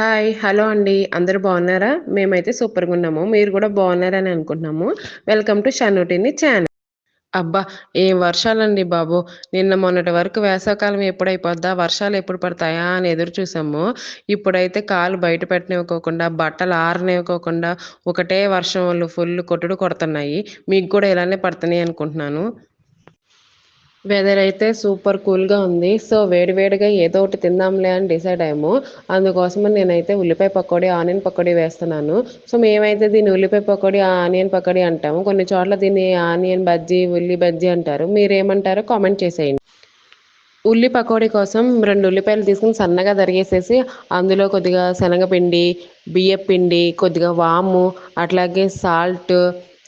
Hi hello అండి. అందరూ బాగున్నారా? మేమైతే సూపర్గా ఉన్నాము. మీరు కూడా బాగున్నారని అనుకుంటున్నాము. వెల్కమ్ టు షన్నుటిని ఛానల్ అబ్బా ఏం వర్షాలండి బాబు. నిన్న మొన్నటి వరకు వేసవకాలం ఎప్పుడైపోద్దా? వర్షాలు ఎప్పుడు పడతాయా అని ఎదురు చూసాము. ఇప్పుడైతే కాలు బయట పెట్టనివ్వకోకుండా బట్టలు ఆరనివ్వకోకుండా ఒకటే వర్షం వాళ్ళు ఫుల్ కొట్టుడు కొడుతున్నాయి. మీకు కూడా ఇలానే పడుతున్నాయి అనుకుంటున్నాను. వెదర్ అయితే సూపర్ కూల్గా ఉంది. సో వేడివేడిగా ఏదో ఒకటి తిందాంలే అని డిసైడ్ అయ్యాము. అందుకోసమని నేనైతే ఉల్లిపాయ పకోడీ ఆనియన్ పకోడీ వేస్తున్నాను. సో మేమైతే దీన్ని ఉల్లిపాయ పకోడీ ఆనియన్ పకోడీ అంటాము. కొన్ని చోట్ల దీన్ని ఆనియన్ బజ్జీ ఉల్లి బజ్జీ అంటారు. మీరేమంటారో కామెంట్ చేసేయండి. ఉల్లి పకోడీ కోసం రెండు ఉల్లిపాయలు తీసుకుని సన్నగా తరిగేసేసి అందులో కొద్దిగా శనగపిండి బియ్యపిండి కొద్దిగా వాము అట్లాగే సాల్ట్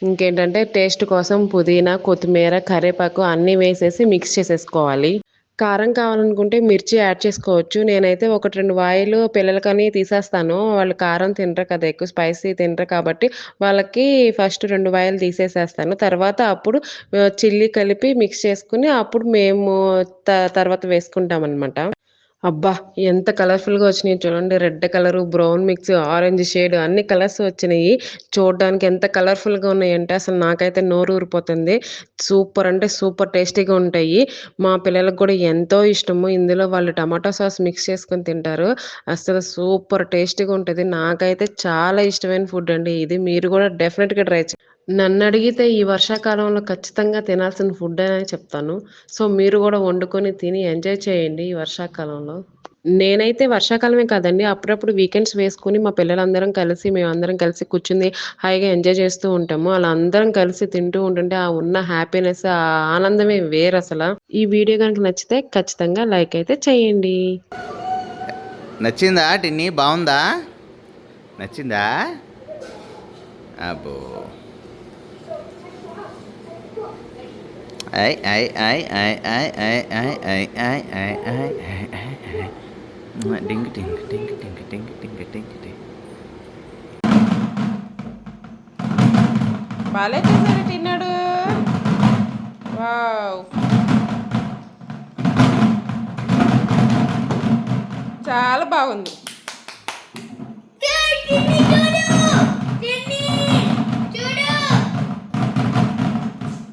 ఇంకేంటంటే టేస్ట్ కోసం పుదీనా కొత్తిమీర కరివేపాకు అన్నీ వేసేసి మిక్స్ చేసేసుకోవాలి. కారం కావాలనుకుంటే మిర్చి యాడ్ చేసుకోవచ్చు. నేనైతే ఒకటి రెండు వాయిలు పిల్లలకని తీసేస్తాను. వాళ్ళు కారం తినరు కదా ఎక్కువ స్పైసీ తినరు కాబట్టి వాళ్ళకి ఫస్ట్ రెండు వాయిలు తీసేసేస్తాను. తర్వాత అప్పుడు చిల్లీ కలిపి మిక్స్ చేసుకుని అప్పుడు మేము త తర్వాత వేసుకుంటాం అనమాట అబ్బా ఎంత కలర్ఫుల్గా వచ్చినాయి చూడండి. Red colour brown mix orange shade అన్ని కలర్స్ వచ్చినాయి. చూడడానికి ఎంత కలర్ఫుల్గా ఉన్నాయంటే అసలు నాకైతే నోరు ఊరిపోతుంది. సూపర్ అంటే సూపర్ టేస్టీగా ఉంటాయి. మా పిల్లలకు కూడా ఎంతో ఇష్టము. ఇందులో వాళ్ళు టమాటో సాస్ మిక్స్ చేసుకొని తింటారు. అసలు సూపర్ టేస్టీగా ఉంటుంది. నాకైతే చాలా ఇష్టమైన ఫుడ్ అండి. ఇది మీరు కూడా డెఫినెట్గా ట్రై చేయండి. నన్ను అడిగితే ఈ వర్షాకాలంలో ఖచ్చితంగా తినాల్సిన ఫుడ్ అని చెప్తాను. సో మీరు కూడా వండుకొని తిని ఎంజాయ్ చేయండి ఈ వర్షాకాలంలో. నేనైతే వర్షాకాలమే కాదండి అప్పుడప్పుడు వీకెండ్స్ వేసుకుని మా పిల్లలందరం కలిసి మేమందరం కలిసి కూర్చుని హాయిగా ఎంజాయ్ చేస్తూ ఉంటాము. అలా అందరం కలిసి తింటూ ఉంటుంటే ఆ ఉన్న హ్యాపీనెస్ ఆ ఆనందమే వేరు అసలు. ఈ వీడియో కనుక నచ్చితే ఖచ్చితంగా లైక్ అయితే చేయండి. నచ్చిందా టిన్ని? బాగుందా? నచ్చిందా? అబ్బో. Ấy, ấy, ấy, ấy, ấy, ấy, ấy, ấy, ấy, ấy, ấy, ấy, ఐ ఐ ఐ ఐ ఐ డింగ్ డింగ్ డింగ్ డింగ్ డింగ్ డింగ్ డింగ్ డింగ్ బాలే చేశాడు తిన్నాడు వావ్ చాలా బాగుంది